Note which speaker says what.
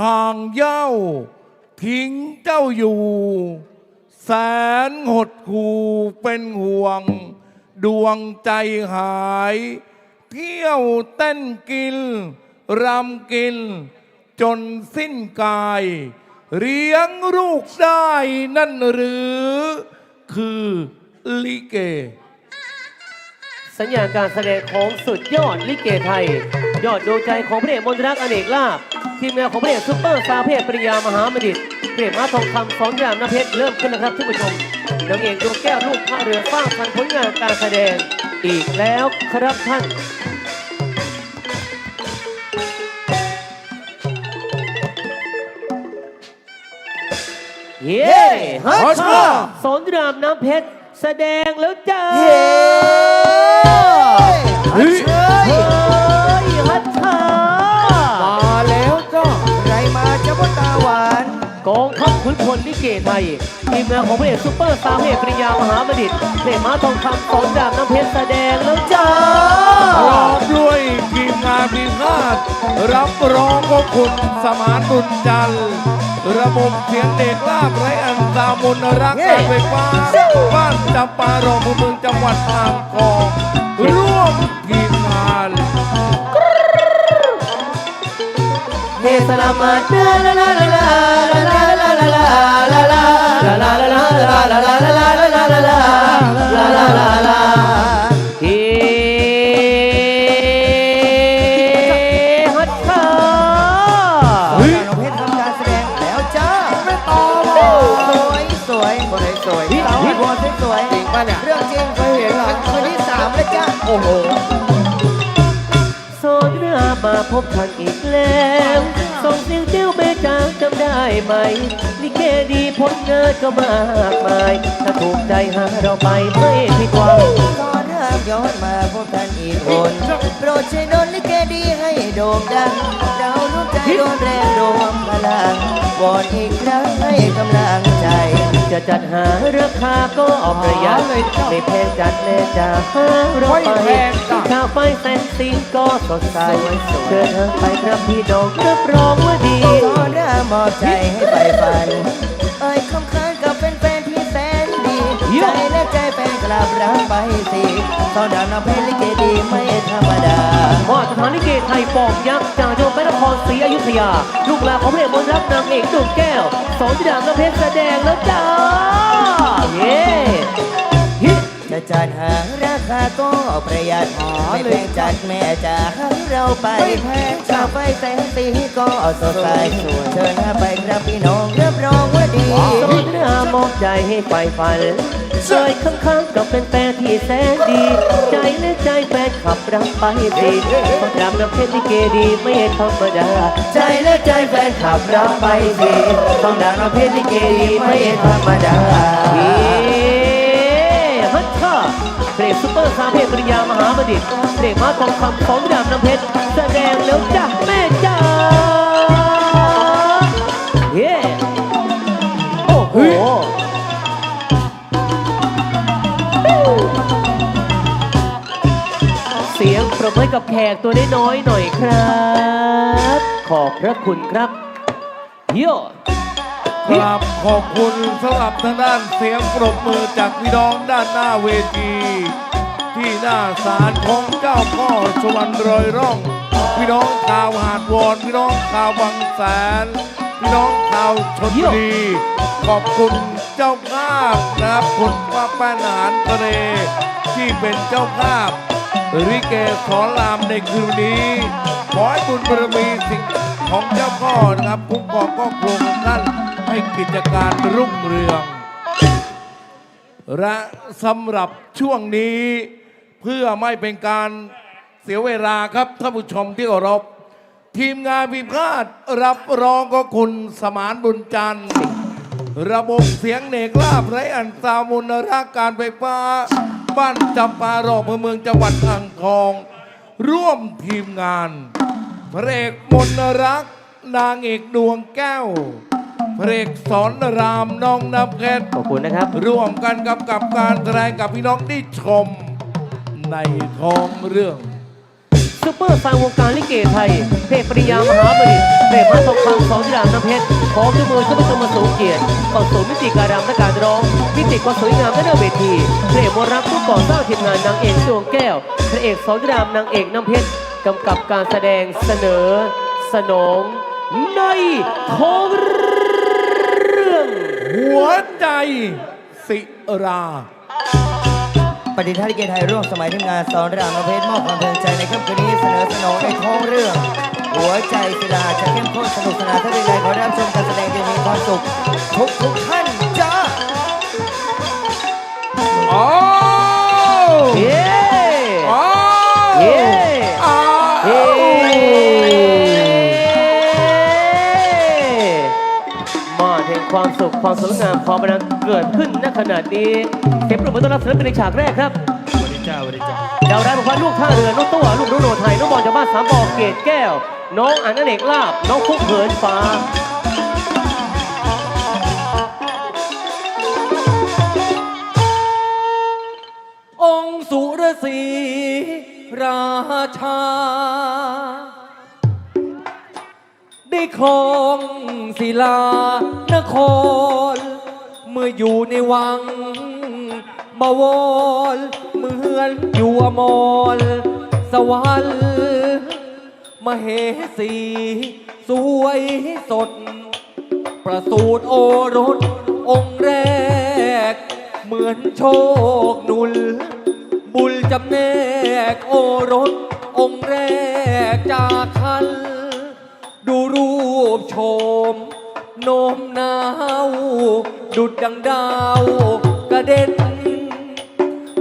Speaker 1: ห่างเย้า ทิ้งเจ้าอยู่ แสนหดหู่เป็นห่วง ดวงใจหาย เที่ยวเต้นกิน รำกิน จนสิ้นกาย เลี้ยงลูกได้นั่นหรือ คือลิเก
Speaker 2: สัญญาการแสดงของสุดยอดลิเกไทย ยอดดวงใจของพระเอกมนตรักอเนกลาภ ทีมงานของพระเอกซุปเปอร์ซาเพศปริยามหาบัณฑิตเปรียบมาทองคำสองยามนเพชรเริ่มขึ้นนะครับท่านผู้ชมนางเอกดวงแก้วลูกผ้าเรือสร้างพันผลงานการแสดงอีกแล้วครับท่านเย้ฮัชชาสอนรามน้ำเพชรแสดงแล้วจ้า
Speaker 3: เย้ฮั
Speaker 2: ชชา กองทัพขุนพลลิเกไทยทีมงานของพระเอกซูเปอร์สตาร์พระเอกปริยามหาบัณฑิตเดมาทองคำสอนดาบน้ำเพชรแสดงแล้วจ้า
Speaker 1: ร้อมด้วยทีมงานพิฆาตรับรองของคุณสมานตุนจันทร์ระบบเสียงเด็กลาบไรอันตามนรักการไฟฟ้าบ้านจำปารองเมืองจังหวัดอ่างทองร่วมทีมงาน
Speaker 2: เนสลามาลาลาลา
Speaker 3: สวยสาวบัวสวยสวยจริงป่ะเนี่ย เรื่องจริงเคยเห็นเหรอคืนที่สามแล้วจ้าโอ้โห
Speaker 2: สอนเรือมาพบท่านอีกแล้วส่งเสียงเจ้าเบจางจำได้ไหมลิเกดีผลงานก็มากมาย ถ้าถูกใจหาเราไปไม่ผิดหวัง
Speaker 3: ตอนเริ่มย้อนมาพบกันอีกคนโปรดช่วยดลลิเกดีให้โด่งดังเรารู้ใจโดนแรงรวมพลังวอนอีกครั้งให้กำลังใจ
Speaker 2: จะจัดหาราคาก็ประหยัดไม่แพงจัดแน่จะหาเราไปข้าวไฟแสงสีก็สดใสเชิญทางไปครับพี่น้องรับรองว่าดี
Speaker 3: ขอเริ่มมอบใจให้ไปฝันเอ้ยคำค้างกับเป็นแฟนที่แสนดี
Speaker 2: เยี่ย
Speaker 3: ใจ
Speaker 2: ม
Speaker 3: และใจแฟน กลับรักไปสิตอนดาวน้ำเพชรลิเกดีไม่ธรรมดา
Speaker 2: มอสถานลิเกไทยปอกยักษ์จากจังหวัดพระนครศรีอยุธยา ลูกหลานของพระเอกมนต์รักนางเอกดุกแก้ว สอนจิดามน้ำเพชรแสดงแล้วจ้า เย้ฮิ
Speaker 3: จะจัดหาราคาก็ประหยัดไม่แพงจัดแม่จะให้เราไปชาวไฟแสงสีก็สดใสเชิญหาไปครับพี่น้องรับรองว่าดี
Speaker 2: สอนเรื อมอบใจให้ไฟฝันเอยข้างๆกับเป็นแฟนที่แสนดี ใจและใจแฟนขับรักไปสิสอนรามน้ำเพชรลิเกดีไม่ธรรมดา
Speaker 3: ใจและใจแฟนขับรับไปสิต้องดังประเภทลิเกดีไม่ธรรมดา
Speaker 2: เฮ้ฮัทชาเพลงซุปเปอร์สาเพปริญญามหาบัณฑิตเพลงมาทองคำของดาบน้ำเพชรแสดงแล้วจ้ะแม่จ้า หเสียงปรบมือให้กับแขกตัวน้อยๆหน่อยครับ ขอบพระคุณครับโย่
Speaker 1: ครับขอบคุณสำหรับทางด้านเสียงปรบมือจากพี่น้องด้านหน้าเวที ที่หน้าศาลของเจ้าพ่อสวรรค์รอยร่อง พี่น้องชาวหาดวอนพี่น้องชาวบางแสน พี่น้องชาวชนบุรี ขอบคุณเจ้าภาพนะครับคุณป้าป้าหารทะเลที่เป็นเจ้าภาพริเกสอนรามในคืนนี้ ขอให้บุญบารมีสิ่งของเจ้าพ่อนะครับคุ้มครองครอบครัวของท่านให้กิจการรุ่งเรือง และสำหรับช่วงนี้เพื่อไม่เป็นการเสียเวลาครับท่านผู้ชมที่เคารพทีมงานพิพาทรับรองก็คุณสมานบุญจันทร์ ระบบเสียงเนกลาบไรอันซามุนรักการไฟฟ้า บ้านจำปารอกอำเภอเมืองจังหวัดอ่างทอง ร่วมทีมงานพระเอกมนรัก นางเอกดวงแก้วพระเอกสอนรามน้องน้ำเพชร
Speaker 2: ขอบคุณนะครับ
Speaker 1: ร่วมกันกับกับการแสดงกับพี่น้องที่ชม ในท้องเรื่อง
Speaker 2: ส ซุปเปอร์สตาร์วงการลิเกไทย เพจปริยามหาบดิตเพจมาทองคำสองจิรามน้ำเพชรขอด้วยมือท่านผู้ชมมาสูงเกียรติต่อสู่มิติการรำและการร้องมิติความสวยงามและเนื้อเวทีเพระเอกมรักผู้ก่อสร้างทีมงานนางเอกดวงแก้วพระเอกสองจิรามนางเอกน้ำเพชรกำกับการแสดงเสนอ สนองในท้องเรื่อง
Speaker 1: หัวใจสิรา
Speaker 3: ปฏิทัศน์ลิเกไทยร่วมสมัยทีมงานสอนรามประเภทมอบความเพลินใจในค่ำคืนนี้เสนอสนองในท้องเรื่อง หัวใจศิลาจะเข้มข้นสนุกสนานท่านใดขอรับชมการแสดงจะมีความสุขทุกทุกท่านจ้า
Speaker 2: ห่งความสุขความสวยงามความบันเทิงเกิดขึ้นณขณะนี้เก็บปรบมือต้อนรับศิลปินในฉากแรกครับ
Speaker 1: สวัสดีจ้าสวัสดีจ้า
Speaker 2: ดาวร้ายบอกว่าลูกท่าเรือน้องตัวลูกรุ่โนไทยน้องบอลจากบ้านสามบ่อเกตแก้ว น้องอันนเนกลาบน้องฟุกเหินฟ้า
Speaker 4: องค์สุรสีราชา ได้ครองศิลา นคร เมื่ออยู่ในวังบวรเหมือนอยู่อมรสวรรค์มเหสี สวยสด ประสูตรโอรสองค์แรก เหมือนโชคหนุ ดังดาวกระเด็น